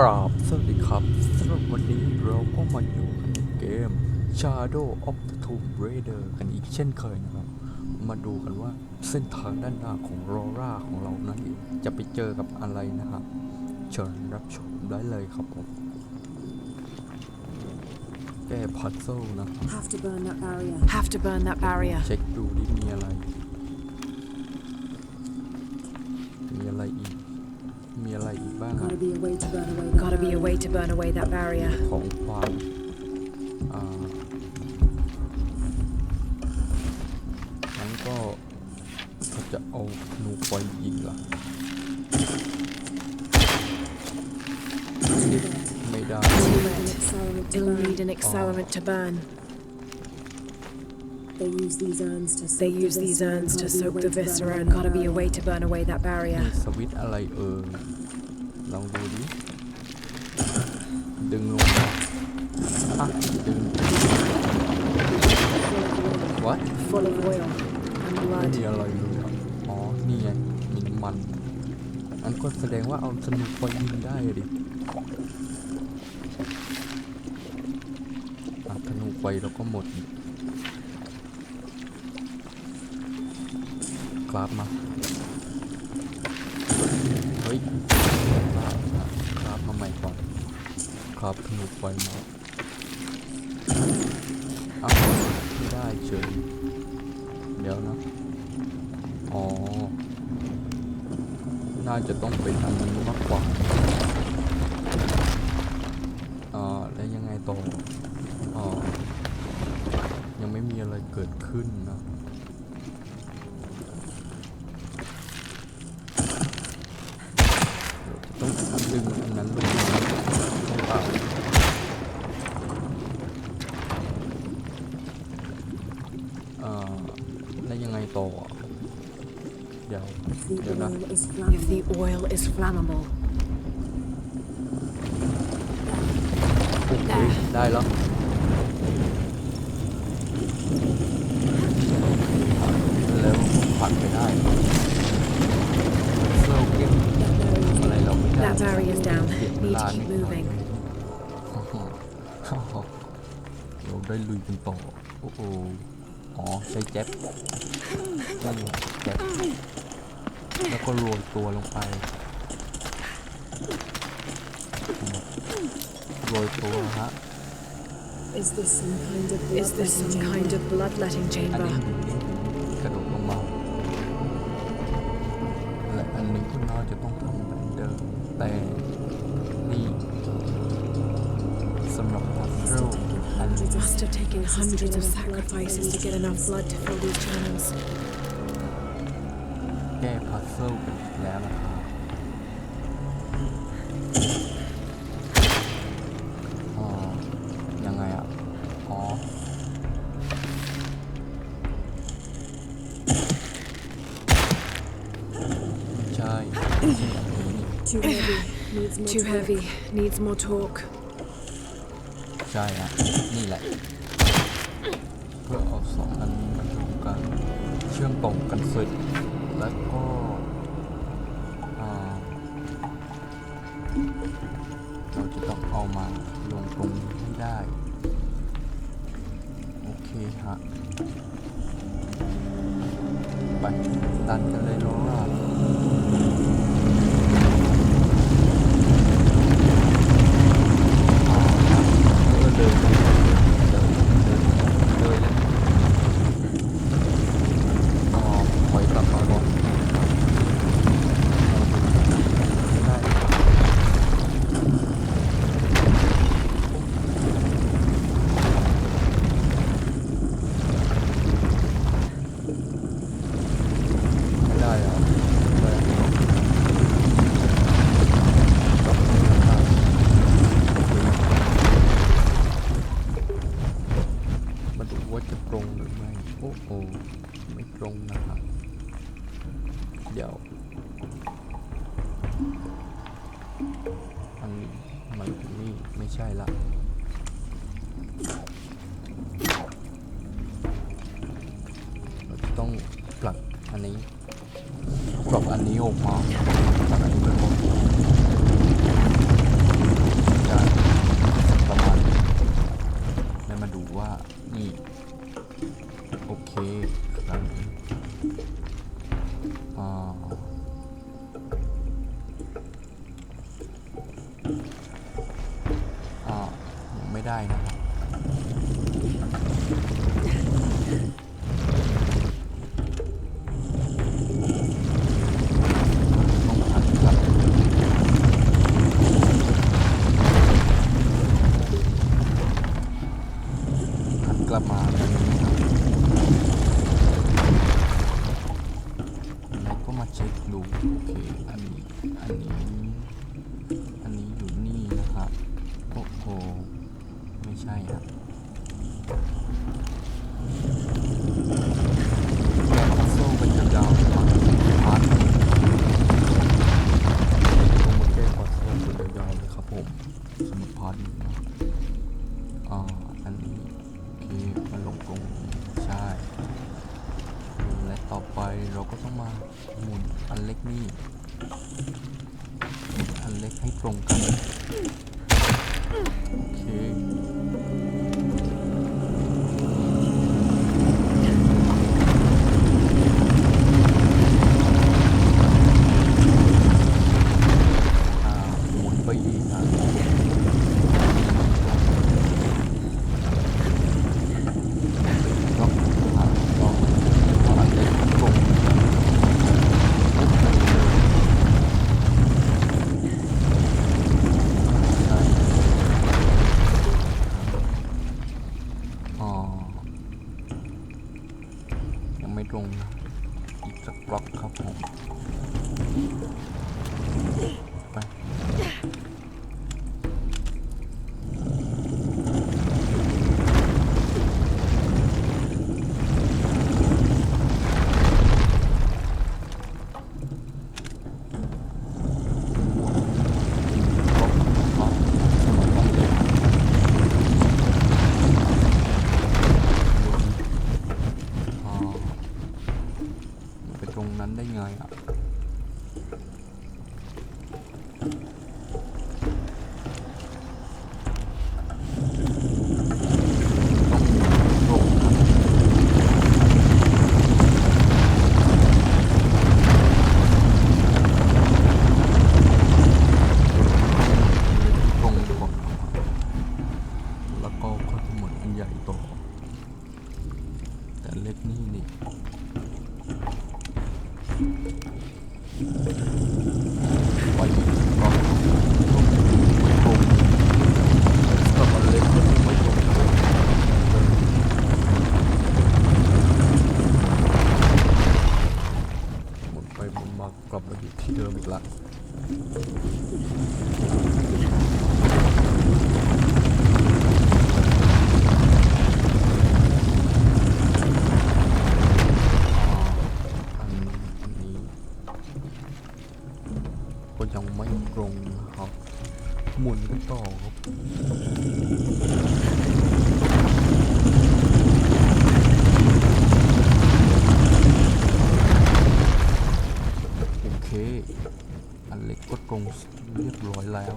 กราบสวัสดีครับสำหรับวันนี้เราก็มาอยู่กันในเกม Shadow of the Tomb Raider กันอีกเช่นเคยนะครับ มาดูกันว่าเส้นทางด้านหน้าของโรราของเรานั้นเองจะไปเจอกับอะไรนะครับ เชิญรับชมได้เลยครับผม แก้พัซเซิลนะครับ Have to burn that barrier. Have to burn that barrier. เช็คดูดิมีอะไร บ้างครับ Gotta be a way to burn away that Gotta be a barrier. way to burn away that barrier. ของความอ่างั้นก็เราจะเอาหนูไฟยิงล่ะ ไม่ได้ You'll need It'll need an accelerant to burn. an accelerant to burn. They use these urns to soak They the use these viscera urns and to gotta be a soak way the to burn viscera away and that gotta be a barrier. way to burn away that มี barrier. สวิตช์อะไรเอ่ย ลองดูดิ ดึงลงมาอะดึง what Full of oil and ไม่ blood. มีอะไรเลยอะอ๋อ นี่ไงมีน้ำมัน อันก็แสดงว่าเอาสนุกไฟยิงได้อะดิอะธนูไฟแล้วก็หมดอีกกราบมา เฮ้ยอะอะกราบมาใหม่ก่อน กราบธนูไฟมาเอาไม่ได้เฉยเดี๋ยวนะ อ๋อ น่าจะต้องเป็นอันนี้มากกว่าอ่อแล้วยังไงต่ออ๋อยังไม่มีอะไรเกิดขึ้นนะ the เดี๋ยวนะ oil is If the flammable, oil is flammable. โอเคได้แล้ว แล้วผ่านไปได้เซอร์เก็บอะไรเราไม่ได้ That barrier's down. เสียเว Need ลา to นิ keep ดหน่อย moving. เราได้ลุยกันต่อโอ้โหอ๋อใช้แจ็บนั่นแหละแจ็บ แล้วก็โรยตัวลงไปโรยตัวฮะ is this some kind of Is this some bloodletting kind chamber? of bloodletting อัน chamber? นี้อยู่นี่กระโดดลงมาและอันนี้ก็น่าจะต้องทำเหมือนเดิมแต่นี่สำหรับพัซเซิลอันนี้ Must have taken hundreds of sacrifices to get enough blood to fill these channels. แก้พัซเซิลกันอีกแล้วนะครับอ๋อ ยังไงอะ อ๋อ ไม่ใช่ไม่ใช่อันนี้นี่ Too heavy. Needs more Too torque. heavy. Needs more torque. ใช่ฮะนี่แหละ เพื่อเอาสองอันนี้มารวมกัน เชื่อมต่อกันเสร็จแล้วก็ เคฮะไปดันกันเลยโนราอ่าแล้วก็เดินเดินเดินเดินเลยอ๋อถอยกลับมาก่อนได้ไม่ได้เหรอไม่ได้หรอกก็ไม่ได้ มาดูว่าจะตรงหรือไม่ โอ้โห ไม่ตรงนะครับ เดี๋ยว อันนี้มันนี่ไม่ใช่ ละเราต้องปลักอันนี้ปลักอันนี้ออกมาปลักอันนี้เปก่อน ไม่ได้นะกลับมาแล้วก็มาเช็คดูโอเอันนี้อันนี้ ใช่ครับสู้กัยาวๆก่อนพักแก้ก่อนสู้กัยาวเลยครับผมสมุดพอดีอ่อนนี้โอเคมาลงตรใช่ และต่อไปเราก็ต้องมาหมุนอันเล็กนี่อันเล็กให้ตรงกันโอเค lah ลงเรียบร้อยแล้ว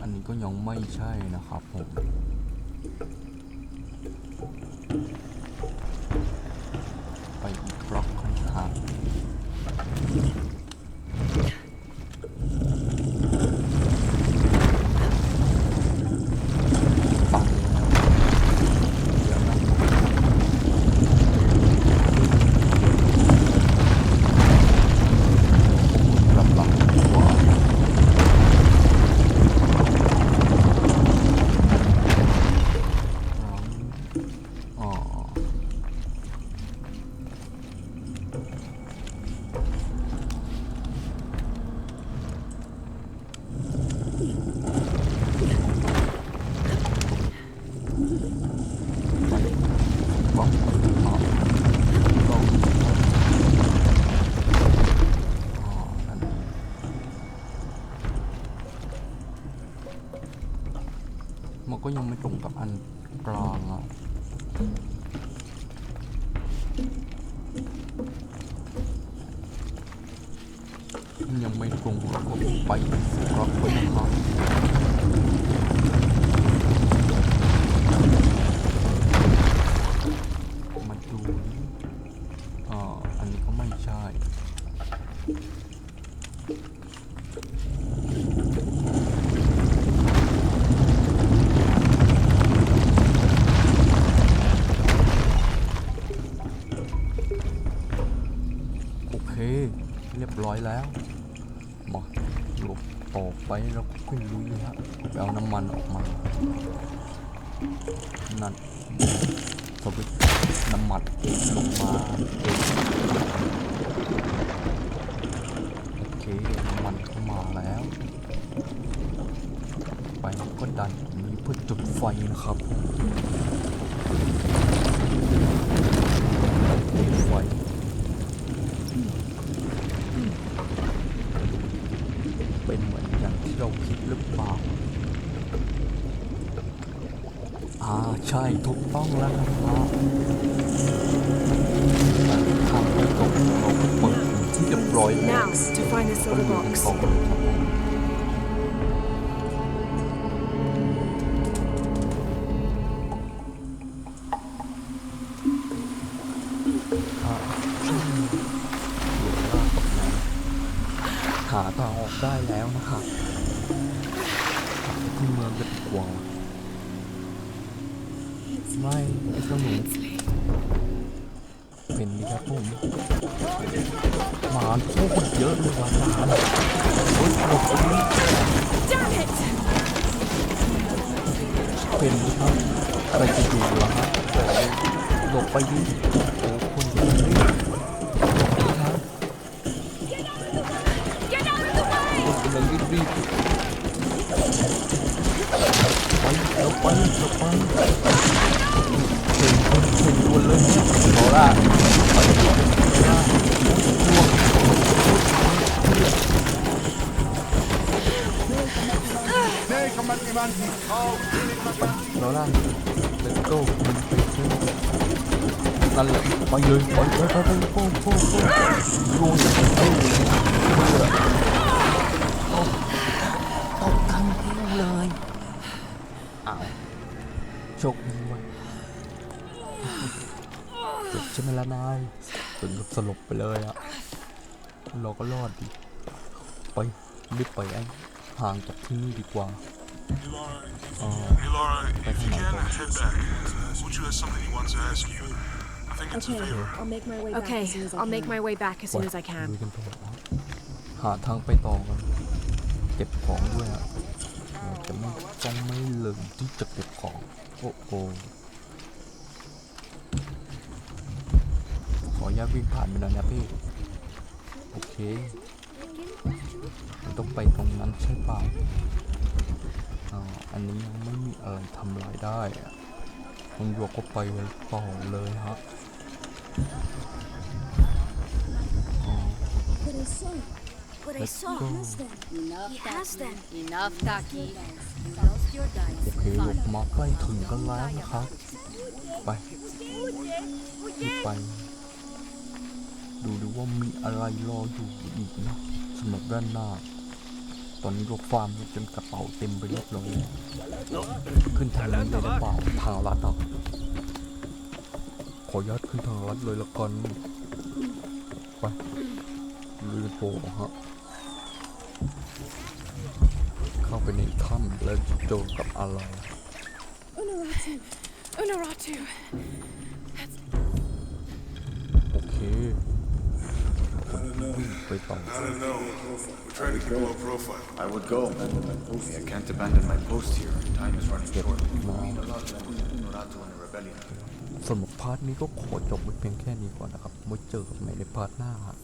อันนี้ก็ยังไม่ใช่นะครับผม ยังไม่ตรงกับอันกลางอะยังไม่ตรงกับไปรับไปนะครับมาดูอ่าอันนี้ก็ไม่ใช่ นั่นสวิตน้ำมันลงมาโอเคน้ำมันเข้ามาแล้ว ไปเราก็ดันนี้เพื่อจุดไฟนะครับจุดไฟ เป็นเหมือนอย่างที่เราคิดหรือเปล่า อ่า ใช่ถูกต้องแล้วครับทำไม่ตกเราเปิดที่จะปล่อยแล้ว Now, to find the ก็ silver ลุยกัน box. ไม่ไอ้เจ้าหนูเป็นดีครับผมหมาโคตรเยอะเลยว่ะหมาน่ะโอ้ยหลบไปดิ Damn it! เป็นดีครับอะไรจะอยู่ล่ะครับหลบไปดิโอ้คนเยอะเลยหลบไปครับรีบ ไปเราไปเราไปเห็นคนเห็นคนเลยโอล่าไปโอล่าล่วงโนล่า let's go มันไปซื้อนั่นแหละไปเลย อย่างเอ้ยเบื่อตกตกทั้งคู่เลยอ้าวโชคดีว่ะเจ็บใช่ไหมล่ะนายถึงกับสลบไปเลยอะเราก็รอดดิไปรีบไปไอ้ห่างจากที่นี่ดีกว่าอ๋อ Hey Laura, if you Thank you, can, Michael. head back. Wuchu has something he wants to ask you. I think it's a Okay, favor. I'll make my way back Okay, as soon as I I'll make can. my way back as soon as I ลุ can. ยกันต่อครับหาทางไปต่อกันเก็บของด้วยอะเราจะไม่ ต้องไม่ลืมที่จะเก็บของ โอ้โหขออนุญาตวิ่งผ่านไปหน่อยนะพี่ โอเคมันต้องไปตรงนั้นใช่เปล่าอ่าอันนี้ยังไม่มีอะไรทำลายได้อะคุณโยกก็ไปต่อเลยครับอ๋อ But I saw But I Let's saw. go. He has them. Enough, Taki. โอเคลูกมาใกล้ถึงกันแล้วนะครับ ไปรีบไป ดูดูว่ามีอะไรรออยู่อีกนะสำหรับด้านหน้า ตอนนี้เราฟาร์มจนกระเป๋าเต็มไปเรียบร้อยขึ้นทางนี้เลยหรือเปล่าทางลัดอะขอยัดขึ้นทางลัดเลยละกันไปลุยโผฮะ เข้าไปในถ้ำแล้วจะเจอกับอะไร Unaratu. Unaratu! โอเควิ่งไปต่อ I don't know. We're trying to keep a low profile. I would go. I can't abandon my post here. Time is running short. มา Unuratu and the rebellion. สำหรับพาร์ทนี้ก็ขอจบไว้เพียงแค่นี้ก่อนนะครับไว้เจอกันใหม่ในพาร์ทหน้าครับ